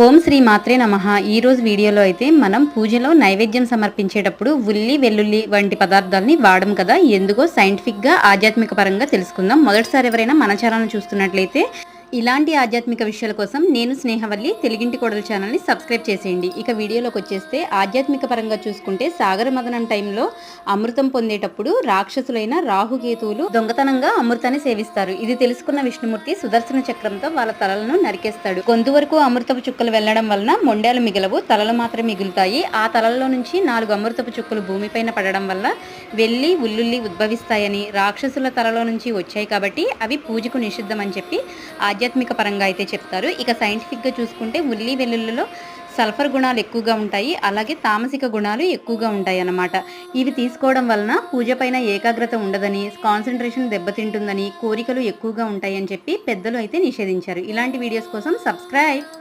ఓం శ్రీ మాత్రే నమ. ఈరోజు వీడియోలో అయితే మనం పూజలో నైవేద్యం సమర్పించేటప్పుడు ఉల్లి వెల్లుల్లి వంటి పదార్థాలని వాడడం కదా. ఎందుకో సైంటిఫిక్గా ఆధ్యాత్మిక పరంగా తెలుసుకుందాం. మొదటిసారి ఎవరైనా మన ఛానల్ చూస్తున్నట్లయితే ఇలాంటి ఆధ్యాత్మిక విషయాల కోసం నేను స్నేహవల్లి తెలుగింటి కొడల ఛానల్ని సబ్స్క్రైబ్ చేసేయండి. ఇక వీడియోలోకి వచ్చేస్తే ఆధ్యాత్మిక పరంగా చూసుకుంటే సాగర మదనం టైంలో అమృతం పొందేటప్పుడు రాక్షసులైన రాహుకేతువులు దొంగతనంగా అమృతాన్ని సేవిస్తారు. ఇది తెలుసుకున్న విష్ణుమూర్తి సుదర్శన చక్రంతో వాళ్ళ తలలను నరికేస్తాడు. గొంతు వరకు అమృతపు చుక్కలు వెళ్ళడం వలన మొండాలు మిగలవు తలలు మాత్రం మిగులుతాయి. ఆ తలల్లో నుంచి నాలుగు అమృతపు చుక్కలు భూమిపైన పడడం వల్ల వెల్లి ఉల్లుల్లి ఉద్భవిస్తాయని రాక్షసుల తలలో నుంచి వచ్చాయి కాబట్టి అవి పూజకు నిషిద్ధం అని చెప్పి ఆధ్యాత్మిక పరంగా అయితే చెప్తారు. ఇక సైంటిఫిక్గా చూసుకుంటే ఉల్లి వెల్లుల్లిలో సల్ఫర్ గుణాలు ఎక్కువగా ఉంటాయి. అలాగే తామసిక గుణాలు ఎక్కువగా ఉంటాయి అన్నమాట. ఇవి తీసుకోవడం వలన పూజ పైన ఏకాగ్రత ఉండదని కాన్సన్ట్రేషన్ దెబ్బతింటుందని కోరికలు ఎక్కువగా ఉంటాయని చెప్పి పెద్దలు అయితే నిషేధించారు. ఇలాంటి వీడియోస్ కోసం సబ్స్క్రైబ్